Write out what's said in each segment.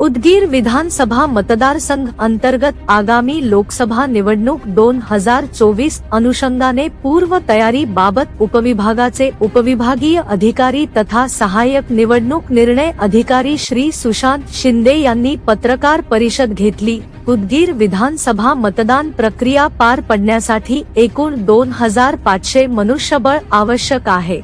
उदगीर विधानसभा मतदारसंघ अंतर्गत आगामी लोकसभा निवडणूक दोन हजार चोवीस अनुषंगाने पूर्व तयारी बाबत उपविभागाचे उपविभागीय अधिकारी तथा सहाय्यक निवडणूक निर्णय अधिकारी श्री सुशांत शिंदे यांनी पत्रकार परिषद घेतली. उदगीर विधानसभा मतदान प्रक्रिया पार पडण्यासाठी एकूण दोन हजार पाचशे मनुष्यबळ आवश्यक आहे.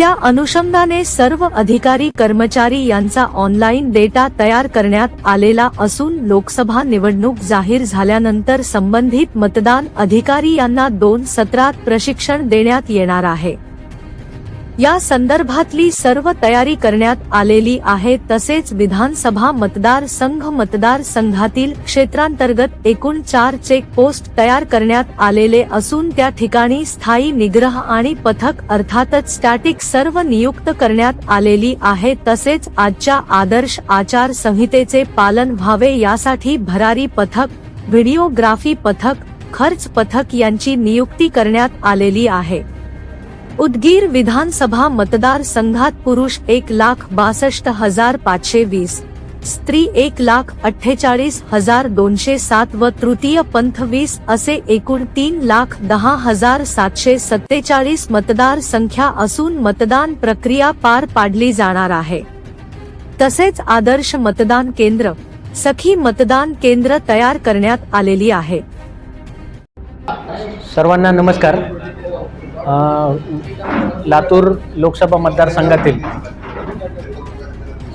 त्या अनुषंगाने सर्व अधिकारी कर्मचारी यांचा ऑनलाईन डेटा तयार करण्यात आलेला असून लोकसभा निवडणूक जाहीर झाल्यानंतर संबंधित मतदान अधिकारी यांना दोन सत्रात प्रशिक्षण देण्यात येणार आहे. या संदर्भातली सर्व तयारी करण्यात आलेली आहे. तसेच विधानसभा मतदार संघ मतदार संघातील क्षेत्रांतर्गत एकूण चार चेक पोस्ट तयार करण्यात आलेले असून त्या ठिकाणी स्थायी निग्रह आणि पथक अर्थातच स्टॅटिक सर्व नियुक्त करण्यात आलेली आहे. तसेच आजच्या आदर्श आचार संहितेचे पालन व्हावे यासाठी भरारी पथक व्हिडिओग्राफी पथक खर्च पथक यांची नियुक्ती करण्यात आलेली आहे. उदगीर विधानसभा मतदार संघात पुरुष एक लाख बासष्ट हजार पाचशे वीस स्त्री एक लाख अठ्ठेचाळीस हजार दोनशे सात व तृतीय पंथ वीस असे एकूण तीन लाख दहा हजार सातशे सत्तेचाळीस मतदार संख्या असून मतदान प्रक्रिया पार पाडली जाणार आहे. तसेच आदर्श मतदान केंद्र सखी मतदान केंद्र तयार करण्यात आलेली आहे. सर्वांना नमस्कार. लातूर लोकसभा मतदारसंघातील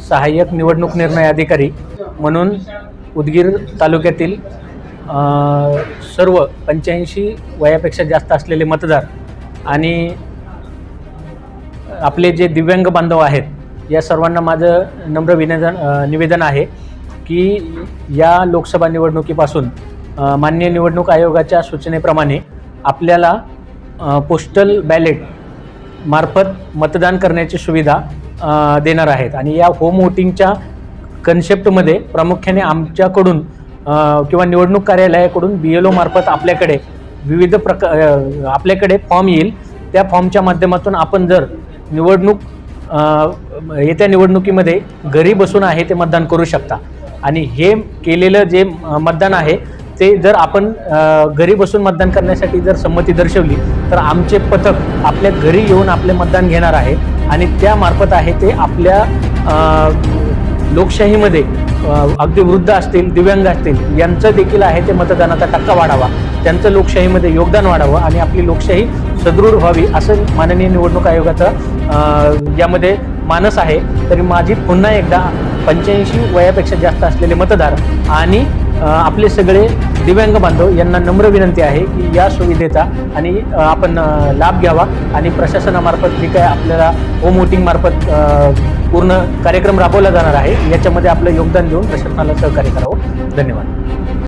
सहाय्यक निवडणूक निर्णय अधिकारी म्हणून उदगीर तालुक्यातील सर्व पंच्याऐंशी वयापेक्षा जास्त असलेले मतदार आणि आपले जे दिव्यांग बांधव आहेत या सर्वांना माझं नम्र विनोदन निवेदन आहे की या लोकसभा निवडणुकीपासून मान्य माननीय निवडणूक आयोगाच्या सूचनेप्रमाणे आपल्याला पोस्टल बॅलेट मार्फत मतदान करण्याची सुविधा देणार आहेत. आणि या होम वोटिंगच्या कन्सेप्टमध्ये प्रामुख्याने आमच्याकडून किंवा निवडणूक कार्यालयाकडून बी एल ओमार्फत आपल्याकडे विविध प्रका आपल्याकडे फॉर्म येईल. त्या फॉर्मच्या माध्यमातून आपण जर निवडणूक येत्या निवडणुकीमध्ये घरी बसून आहे ते मतदान करू शकता. आणि हे केलेलं जे मतदान आहे ते जर आपण घरी बसून मतदान करण्यासाठी जर संमती दर्शवली तर आमचे पथक आपल्या घरी येऊन आपले मतदान घेणार आहे. आणि त्यामार्फत आहे ते आपल्या लोकशाहीमध्ये अगदी वृद्ध असतील दिव्यांग असतील यांचं देखील आहे ते मतदानाचा टक्का वाढावा. त्यांचं लोकशाहीमध्ये योगदान वाढावं आणि आपली लोकशाही सदृढ व्हावी असं माननीय निवडणूक आयोगाचं यामध्ये मानस आहे. तरी माझी पुन्हा एकदा पंच्याऐंशी वयापेक्षा जास्त असलेले मतदार आणि आपले सगळे दिव्यांग बांधव यांना नम्र विनंती आहे की या सुविधेचा आणि आपण लाभ घ्यावा आणि प्रशासनामार्फत जे काय आपल्याला होम वोटिंगमार्फत पूर्ण कार्यक्रम राबवला जाणार आहे याच्यामध्ये आपलं योगदान देऊन प्रशासनाला सहकार्य करावं. धन्यवाद.